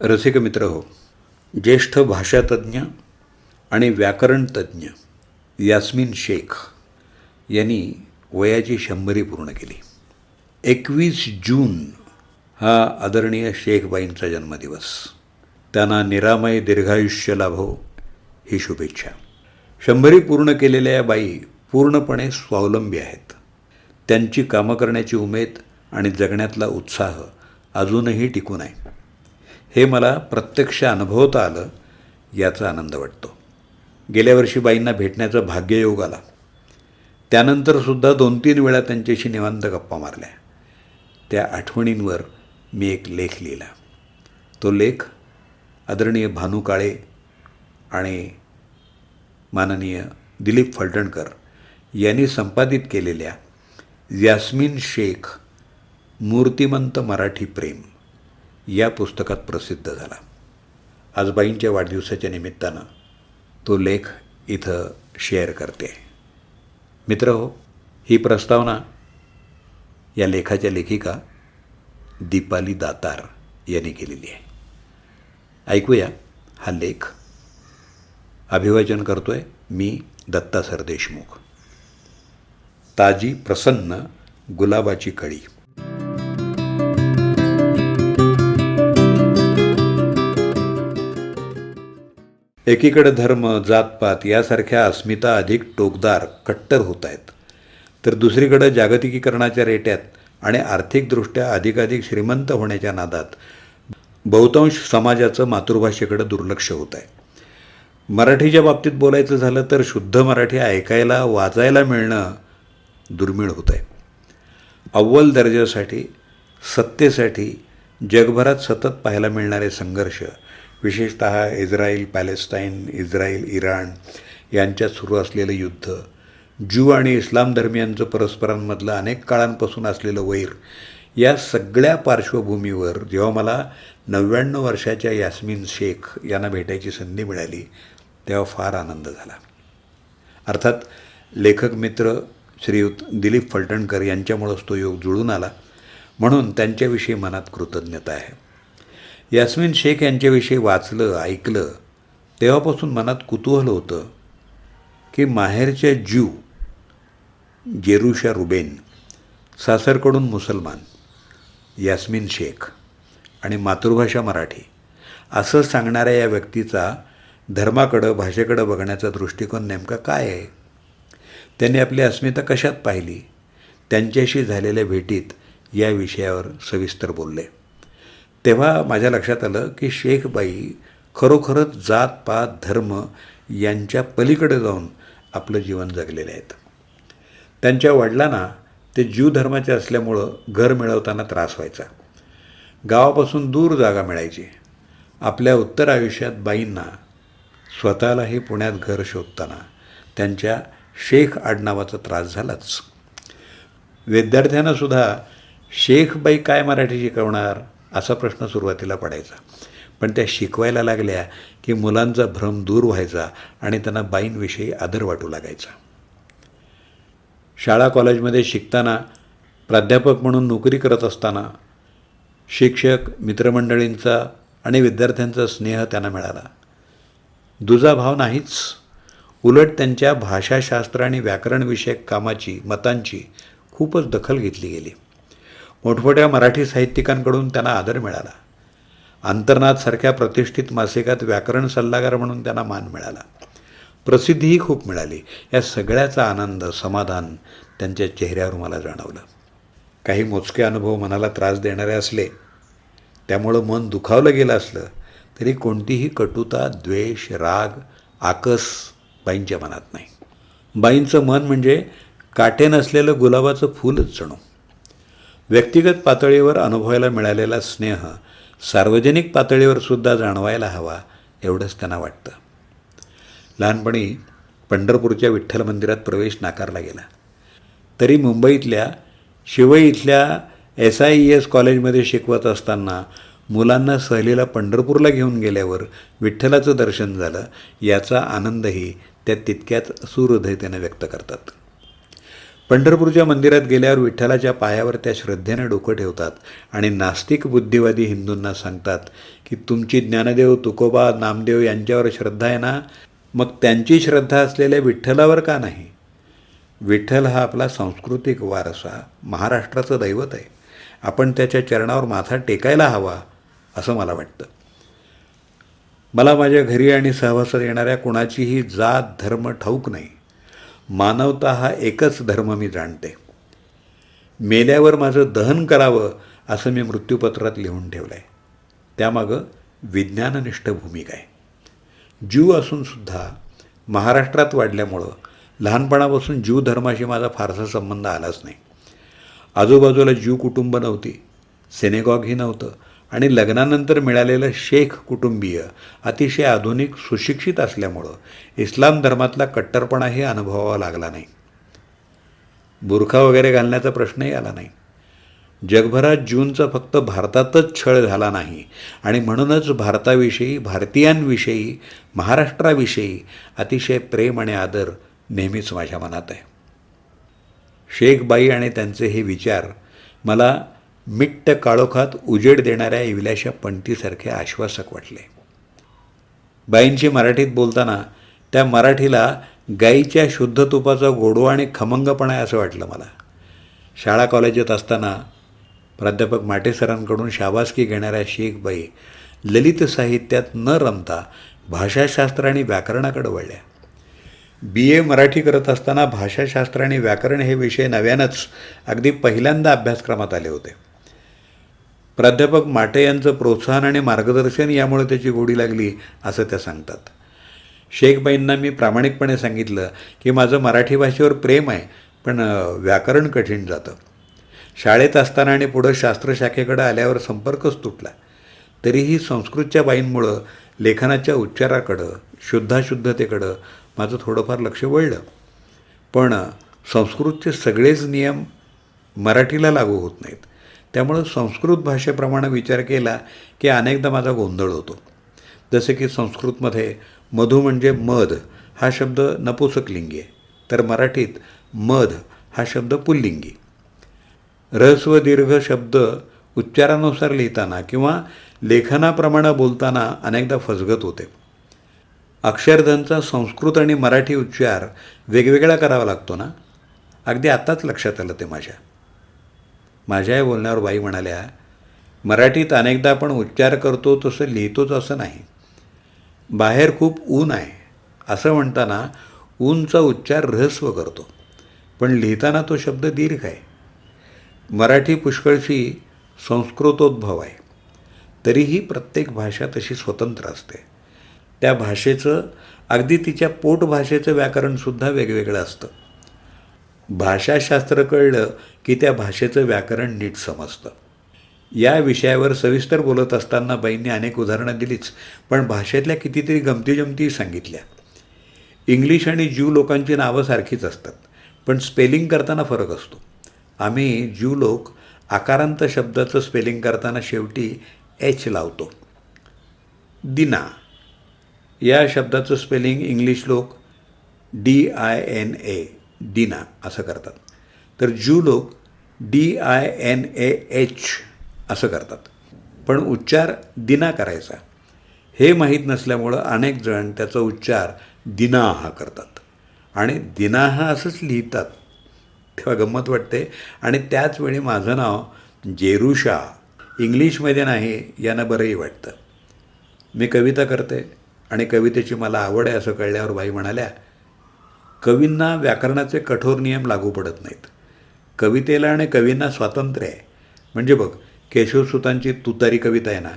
रसिक मित्र हो ज्येष्ठ भाषातज्ञ आणि व्याकरणतज्ञ यास्मिन शेख यांनी वयाची शंभरी पूर्ण केली. एकवीस जून हा आदरणीय शेखबाईंचा जन्मदिवस. त्यांना निरामय दीर्घायुष्य लाभो ही शुभेच्छा. शंभरी पूर्ण केलेल्या या बाई पूर्णपणे स्वावलंबी आहेत. त्यांची कामं करण्याची उमेद आणि जगण्यातला उत्साह अजूनही टिकून आहे. हे मला प्रत्यक्ष अनुभवता आलं याचा आनंद वाटतो. गेल्या वर्षी बाईंना भेटण्याचा भाग्ययोग आला. त्यानंतरसुद्धा दोन तीन वेळा त्यांच्याशी निवांत गप्पा मारल्या. त्या आठवणींवर मी एक लेख लिहिला. तो लेख आदरणीय भानू काळे आणि माननीय दिलीप फलटणकर यांनी संपादित केलेल्या यास्मिन शेख मूर्तिमंत मराठी प्रेम. या पुस्तकात प्रसिद्ध झाला. आजबाईंच्या वाढदिवसाच्या निमित्तानं तो लेख इथं शेअर करते. मित्र हो ही प्रस्तावना या लेखाच्या लेखिका दीपाली दातार यांनी केलेली आहे. ऐकूया हा लेख. अभिवाचन करतोय मी दत्ता सरदेशमुख. ताजी प्रसन्न गुलाबाची कळी. एकीकडे धर्म जातपात यासारख्या अस्मिता अधिक टोकदार कट्टर होत आहेत तर दुसरीकडे जागतिकीकरणाच्या रेट्यात आणि आर्थिकदृष्ट्या अधिकाधिक श्रीमंत होण्याच्या नादात बहुतांश समाजाचं मातृभाषेकडे दुर्लक्ष होत आहे मराठीच्या बाबतीत बोलायचं झालं तर शुद्ध मराठी ऐकायला वाचायला मिळणं दुर्मिळ होत आहे अव्वल दर्जासाठी सत्तेसाठी जगभरात सतत पाहायला मिळणारे संघर्ष विशेषत इस्रायल पॅलेस्टाईन इस्रायल इराण यांच्यात सुरू असलेलं युद्ध ज्यू आणि इस्लाम धर्मियांचं परस्परांमधलं अनेक काळांपासून असलेलं वैर या सगळ्या पार्श्वभूमीवर जेव्हा मला नव्याण्णव वर्षाच्या यास्मिन शेख यांना भेटायची संधी मिळाली तेव्हा फार आनंद झाला. अर्थात लेखक मित्र श्रीयुत दिलीप फलटणकर यांच्यामुळंच तो योग जुळून आला म्हणून त्यांच्याविषयी मनात कृतज्ञता आहे. यास्मिन शेख यांच्याविषयी वाचलं ऐकलं तेव्हापासून मनात कुतूहल होतं की माहेरच्या ज्यू जेरुशा रुबेन सासरकडून मुसलमान यास्मिन शेख आणि मातृभाषा मराठी असं सांगणाऱ्या या व्यक्तीचा धर्माकडं भाषेकडं बघण्याचा दृष्टिकोन नेमका काय आहे? त्यांनी आपली अस्मिता कशात पाहिली? त्यांच्याशी झालेल्या भेटीत या विषयावर सविस्तर बोलले. तेव्हा माझ्या लक्षात आलं की शेखबाई खरोखरच जात पात धर्म यांच्या पलीकडे जाऊन आपलं जीवन जगलेले आहेत. त्यांच्या वडिलांना ते ज्यू धर्माचे असल्यामुळं घर मिळवताना त्रास व्हायचा. गावापासून दूर जागा मिळायची. आपल्या उत्तर आयुष्यात बाईंना स्वतःलाही पुण्यात घर शोधताना त्यांच्या शेख आडनावाचा त्रास झालाच. विद्यार्थ्यांनासुद्धा शेखबाई काय मराठी शिकवणार? असा प्रश्न सुरुवातीला पडायचा. पण त्या शिकवायला लागल्या की मुलांचा भ्रम दूर व्हायचा आणि त्यांना बाईंविषयी आदर वाटू लागायचा. शाळा कॉलेजमध्ये शिकताना प्राध्यापक म्हणून नोकरी करत असताना शिक्षक मित्रमंडळींचा आणि विद्यार्थ्यांचा स्नेह त्यांना मिळाला. दुजा भाव नाहीच. उलट त्यांच्या भाषाशास्त्र आणि व्याकरणविषयक कामाची मतांची खूपच दखल घेतली गेली. मोठमोठ्या मराठी साहित्यिकांकडून त्यांना आदर मिळाला. अंतर्नाथसारख्या प्रतिष्ठित मासिकात व्याकरण सल्लागार म्हणून त्यांना मान मिळाला. प्रसिद्धीही खूप मिळाली. या सगळ्याचा आनंद समाधान त्यांच्या चेहऱ्यावर मला जाणवलं. काही मोजके अनुभव मनाला त्रास देणारे असले त्यामुळं मन दुखावलं गेलं असलं तरी कोणतीही कटुता द्वेष राग आकस बाईंच्या मनात नाही. बाईंचं मन म्हणजे काटे नसलेलं गुलाबाचं फूलच जणू. व्यक्तिगत पातळीवर अनुभवायला मिळालेला स्नेह सार्वजनिक पातळीवर सुद्धा जाणवायला हवा एवढंच त्यांना वाटतं. लहानपणी पंढरपूरच्या विठ्ठल मंदिरात प्रवेश नाकारला गेला. तरी मुंबईतल्या शिवई इथल्या एस आय ई एस कॉलेजमध्ये शिकवत असताना मुलांना सहलीला पंढरपूरला घेऊन गेल्यावर विठ्ठलाचं दर्शन झालं याचा आनंदही त्या तितक्याच सुहृदयतेनं व्यक्त करतात. पंढरपूरच्या मंदिरात गेल्यावर विठ्ठलाच्या पायावर त्या श्रद्धेने डोकं ठेवतात आणि नास्तिक बुद्धिवादी हिंदूंना सांगतात की तुमची ज्ञानदेव तुकोबा नामदेव यांच्यावर श्रद्धा आहे ना? मग त्यांची श्रद्धा असलेल्या विठ्ठलावर का नाही? विठ्ठल हा आपला सांस्कृतिक वारसा महाराष्ट्राचं दैवत आहे. आपण त्याच्या चरणावर माथा टेकायला हवा असं मला वाटतं. मला माझ्या घरी आणि सहवासात येणाऱ्या कुणाचीही जात धर्म ठाऊक नाही. मानवता हा एकच धर्म मी जाणते. मेल्यावर माझं दहन करावं असं मी मृत्यूपत्रात लिहून ठेवलं आहे त्यामागं विज्ञाननिष्ठ भूमिका आहे. ज्यू असूनसुद्धा महाराष्ट्रात वाढल्यामुळं लहानपणापासून ज्यू धर्माशी माझा फारसा संबंध आलाच नाही. आजूबाजूला ज्यू कुटुंब नव्हती. सेनेगॉगही नव्हतं. आणि लग्नानंतर मिळालेलं शेख कुटुंबीय अतिशय आधुनिक सुशिक्षित असल्यामुळं इस्लाम धर्मातला कट्टरपणाही अनुभवावा लागला नाही. बुरखा वगैरे घालण्याचा प्रश्नही आला नाही. जगभरात जूनचा फक्त भारतातच छळ झाला नाही आणि म्हणूनच भारताविषयी भारतीयांविषयी महाराष्ट्राविषयी अतिशय प्रेम आणि आदर नेहमीच माझ्या मनात आहे. शेखबाई आणि त्यांचे हे विचार मला मिट्ट काळोखात उजेड देणाऱ्या इवल्याशा पणतीसारखे आश्वासक वाटले. बाईंशी मराठीत बोलताना त्या मराठीला गाईच्या शुद्ध तुपाचा गोडवा आणि खमंगपणा आहे असं वाटलं मला. शाळा कॉलेजात असताना प्राध्यापक माटेसरांकडून शाबासकी घेणाऱ्या शेखबाई ललित साहित्यात न रमता भाषाशास्त्र आणि व्याकरणाकडे वळल्या. बी ए मराठी करत असताना भाषाशास्त्र आणि व्याकरण हे विषय नव्यानंच अगदी पहिल्यांदा अभ्यासक्रमात आले होते. प्राध्यापक माटे यांचं प्रोत्साहन आणि मार्गदर्शन यामुळे त्याची गोडी लागली असं त्या सांगतात. शेखबाईंना मी प्रामाणिकपणे सांगितलं की माझं मराठी भाषेवर प्रेम आहे पण व्याकरण कठीण जातं. शाळेत असताना आणि पुढं शास्त्रशाखेकडे आल्यावर संपर्कच तुटला. तरीही संस्कृतच्या बाईंमुळं लेखनाच्या उच्चाराकडं शुद्धाशुद्धतेकडं माझं थोडंफार लक्ष वळलं. पण संस्कृतचे सगळेच नियम मराठीला लागू होत नाहीत. त्यामुळं संस्कृत भाषेप्रमाणे विचार केला की अनेकदा माझा गोंधळ होतो. जसे की संस्कृतमध्ये मधु म्हणजे मध हा शब्द नपुसकलिंगी आहे. तर मराठीत मध हा शब्द पुल्लिंगी. रहस्व दीर्घ शब्द उच्चारानुसार लिहिताना किंवा लेखनाप्रमाणे बोलताना अनेकदा फसगत होते. अक्षरधनचा संस्कृत आणि मराठी उच्चार वेगवेगळा करावा लागतो ना? अगदी आत्ताच लक्षात आलं ते माझ्या. माझ्या बोलण्यावर बाई म्हणाल्या मराठीत अनेकदा आपण उच्चार करतो तसं लिहितोच असं नाही. बाहेर खूप ऊन आहे. असं म्हणताना ऊनचा उच्चार ऱ्हस्व करतो पण लिहिताना तो शब्द दीर्घ आहे. मराठी पुष्कळशी संस्कृतोद्भव आहे. तरीही प्रत्येक भाषा तशी स्वतंत्र असते. त्या भाषेचं अगदी तिच्या पोटभाषेचं व्याकरणसुद्धा वेगवेगळं असतं. भाषाशास्त्र कळलं की त्या भाषेचं व्याकरण नीट समजतं. या विषयावर सविस्तर बोलत असताना बाईंनी अनेक उदाहरणं दिलीच पण भाषेतल्या कितीतरी गमतीजमती सांगितल्या. इंग्लिश आणि ज्यू लोकांची नावं सारखीच असतात पण स्पेलिंग करताना फरक असतो. आम्ही ज्यू लोक आकारांत शब्दाचं स्पेलिंग करताना शेवटी एच लावतो. दिना. या शब्दाचं स्पेलिंग इंग्लिश लोक D I N A Dina असं करतात. तर ज्यू लोक D I N A H असं करतात. पण उच्चार दिना करायचा. हे माहीत नसल्यामुळं अनेक जण त्याचा उच्चार दिना हा करतात. आणि दिना हा असंच लिहितात. तेव्हा गंमत वाटते. आणि त्याच वेळी माझं नाव जेरुषा इंग्लिशमध्ये नाही यानं बरंही वाटतं. मी कविता करते आणि कवितेची मला आवड आहे असं कळल्यावर बाई म्हणाल्या कवींना व्याकरणाचे कठोर नियम लागू पडत नाहीत. कवितेला आणि कवींना स्वातंत्र्य आहे. म्हणजे बघ केशवसुतांची तुतारी कविता आहे ना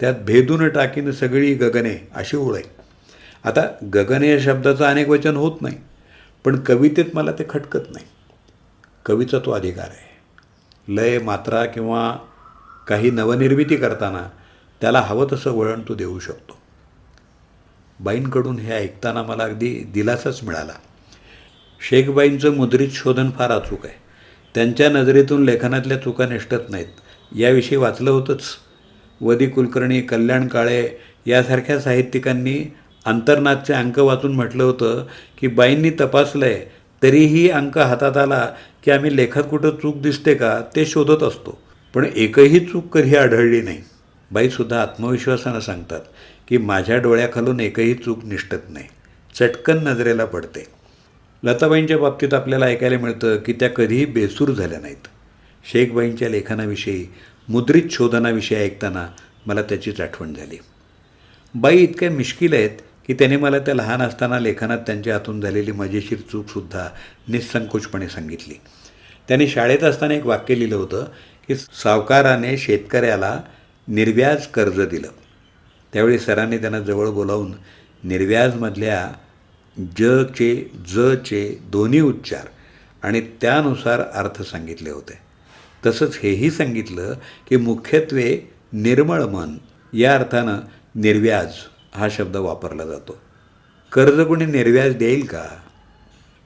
त्यात भेदून टाकीन सगळी गगने अशी ओळ आहे. आता गगने या शब्दाचं अनेक वचन होत नाही पण कवितेत मला ते खटकत नाही. कवीचा तो अधिकार आहे. लय मात्रा किंवा काही नवनिर्मिती करताना त्याला हवं तसं वळण तो देऊ शकतो. बाईंकडून हे ऐकताना मला अगदी दिलासाच मिळाला. शेखबाईंचं मुद्रित शोधन फार अचूक आहे. त्यांच्या नजरेतून लेखनातल्या चुका निष्ठत नाहीत. याविषयी वाचलं होतंच. वदी कुलकर्णी कल्याण काळे यासारख्या साहित्यिकांनी अंतर्नादचे अंक वाचून म्हटलं होतं की बाईंनी तपासलं आहे तरीही अंक हातात आला की आम्ही लेखात कुठं चूक दिसते का ते शोधत असतो. पण एकही चूक कधी आढळली नाही. बाईसुद्धा आत्मविश्वासानं सांगतात की माझ्या डोळ्याखालून एकही चूक निष्ठत नाही. चटकन नजरेला पडते. लताबाईंच्या बाबतीत आपल्याला ऐकायला मिळतं की त्या कधीही बेसूर झाल्या नाहीत. शेखबाईंच्या लेखनाविषयी मुद्रित शोधनाविषयी ऐकताना मला त्याचीच आठवण झाली. बाई इतक्या मिश्किल आहेत की त्याने मला त्या लहान असताना लेखनात त्यांच्या हातून झालेली मजेशीर चूकसुद्धा निसंकोचपणे सांगितली. त्यांनी शाळेत असताना एक वाक्य लिहिलं होतं की सावकाराने शेतकऱ्याला निर्व्याज कर्ज दिलं. त्यावेळी सरांनी त्यांना जवळ बोलावून निर्व्याजमधल्या ज चे जचे दोन्ही उच्चार. आणि त्यानुसार अर्थ सांगितले होते. तसंच हेही सांगितलं की मुख्यत्वे निर्मळ मन या अर्थानं निर्व्याज हा शब्द वापरला जातो. कर्ज कोणी निर्व्याज देईल का?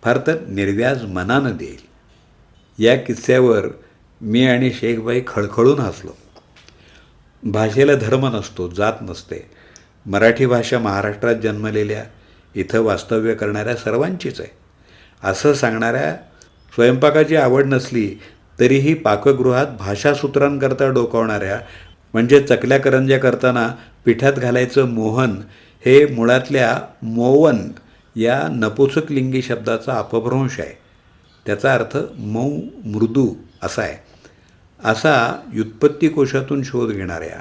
फार तर निर्व्याज मनानं देईल. या किस्स्यावर मी आणि शेखबाई खळखळून हसलो. भाषेला धर्म नसतो जात नसते. मराठी भाषा महाराष्ट्रात जन्मलेल्या इथं वास्तव्य करणाऱ्या सर्वांचीच आहे. असं सांगणाऱ्या स्वयंपाकाची आवड नसली तरीही पाकगृहात भाषासूत्रांकरता डोकावणाऱ्या म्हणजे चकल्या करंज्या करताना पिठात घालायचं मोहन हे मुळातल्या मोवन या नपुसकलिंगी शब्दाचा अपभ्रंश आहे. त्याचा अर्थ मऊ मृदू असा आहे. असा व्युत्पत्ती कोशातून शोध घेणाऱ्या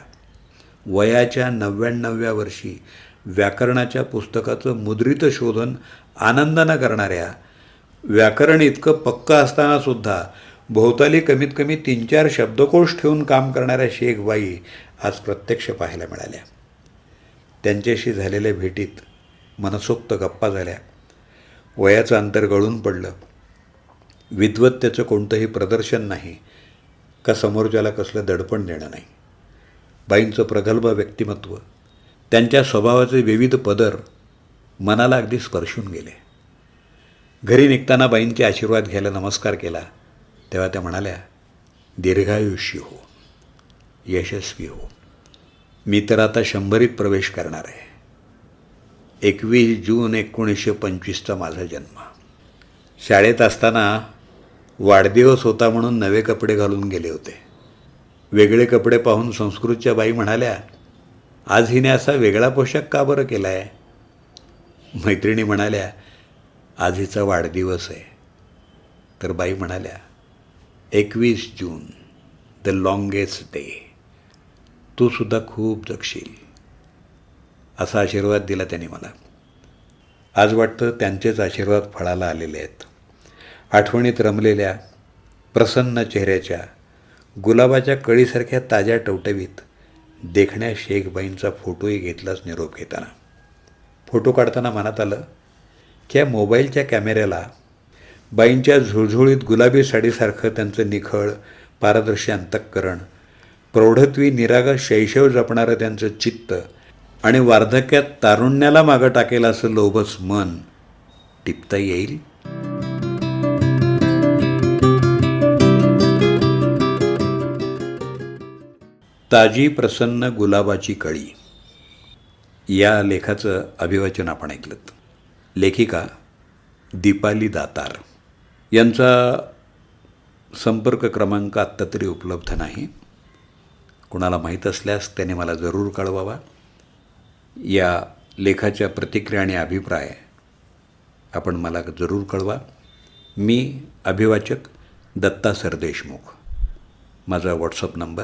वयाच्या नव्याण्णव्या वर्षी व्याकरणाच्या पुस्तकाचं मुद्रित शोधन आनंदानं करणाऱ्या व्याकरण इतकं पक्कं असतानासुद्धा भोवताली कमीत कमी तीन चार शब्दकोश ठेवून काम करणाऱ्या शेखबाई आज प्रत्यक्ष पाहायला मिळाल्या. त्यांच्याशी झालेल्या भेटीत मनसोक्त गप्पा झाल्या. वयाचं अंतर गळून पडलं. विद्वत्तेचं कोणतंही प्रदर्शन नाही. का समोरच्याला कसलं दडपण देणं नाही. बाईंचं प्रगल्भ व्यक्तिमत्व त्यांच्या स्वभावाचे विविध पदर मनाला अगदी स्पर्शून गेले. घरी निघताना बाईंचे आशीर्वाद घ्यायला नमस्कार केला तेव्हा त्या म्हणाल्या दीर्घायुष्य हो यशस्वी हो. मी तर आता शंभरीत प्रवेश करणार आहे. एकवीस जून एकोणीसशे पंचवीसचा माझा जन्म. शाळेत असताना वाढदिवस होता म्हणून नवे कपडे घालून गेले होते. वेगळे कपडे पाहून संस्कृतच्या बाई म्हणाल्या आज हिने असा वेगळा पोशाख का बरं केला आहे मैत्रिणी म्हणाल्या आज हिचा वाढदिवस आहे. तर बाई म्हणाल्या एकवीस जून द लॉंगेस्ट डे तू सुद्धा खूप जगशील. असा आशीर्वाद दिला त्यांनी मला. आज वाटतं त्यांचेच आशीर्वाद फळाला आलेले आहेत. आठवणीत रमलेल्या प्रसन्न चेहऱ्याच्या गुलाबाच्या कळीसारख्या ताज्या टवटवीत देखण्या शेखबाईंचा फोटोही घेतलाच निरोप घेताना. फोटो काढताना मनात आलं की या मोबाईलच्या कॅमेऱ्याला बाईंच्या झुळझुळीत गुलाबी साडीसारखं त्यांचं निखळ पारदर्शी अंतःकरण प्रौढत्वी निरागस शैशव जपणारं त्यांचं चित्त आणि वार्धक्यात तारुण्याला मागं टाकेल असं लोभस मन टिपता येईल? ताजी प्रसन्न गुलाबाची कळी. या लेखाचं अभिवाचन आपण ऐकलं लेखिका दीपाली दातार. यांचा संपर्क क्रमांक आत्ता तरी उपलब्ध नाही. कुणाला माहीत असल्यास त्याने मला जरूर कळवावा. या लेखाच्या प्रतिक्रिया आणि अभिप्राय आपण मला जरूर कळवा. मी अभिवाचक दत्ता सरदेशमुख. माझा WhatsApp number